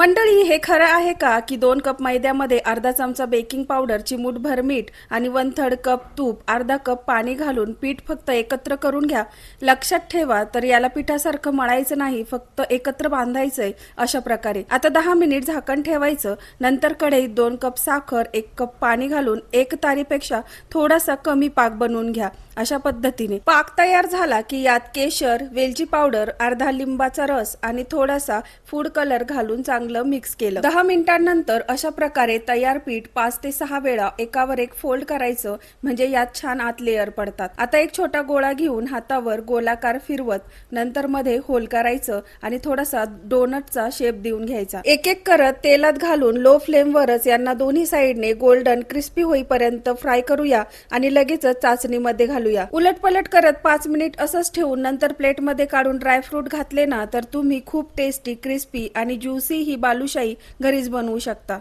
मंडळी हे खरं आहे का की दोन कप मैद्यामध्ये अर्धा चमचा बेकिंग पावडर चिमूटभर मीठ आणि वन थर्ड कप तूप अर्धा कप पाणी घालून पीठ फक्त एकत्र करून घ्या. लक्षात ठेवा तर याला पिठासारखं मळायचं नाही फक्त एकत्र बांधायचंय अशा प्रकारे. आता दहा मिनिट झाकण ठेवायचं. नंतर कढईत दोन कप साखर एक कप पाणी घालून एक तारीपेक्षा थोडासा कमी पाक बनवून घ्या अशा पद्धतीने. पाक तयार झाला की यात केशर वेलची पावडर अर्धा लिंबाचा रस आणि थोडासा फूड कलर घालून चांगला मिक्स केलं. दहा मिनिटांनंतर अशा प्रकारे तयार पीठ पाच ते सहा वेळा एकावर एक फोल्ड करायचं म्हणजे यात छान आत लेअर पडतात. आता एक छोटा गोळा घेऊन हातावर गोलाकार फिरवत नंतर मध्ये होल करायचं आणि थोडासा डोनटचा शेप देऊन घ्यायचा. एक एक करत तेलात घालून लो फ्लेमवरच यांना दोन्ही साईडने गोल्डन क्रिस्पी होईपर्यंत फ्राय करूया आणि लगेचच चाचणीमध्ये घालूया. उलट पलट करत पाच मिनिट असंच ठेवून नंतर प्लेटमध्ये काढून ड्रायफ्रूट घातले ना तर तुम्ही खूप टेस्टी क्रिस्पी आणि ज्युसी ही बालुशाही घरीच बनवू शकता.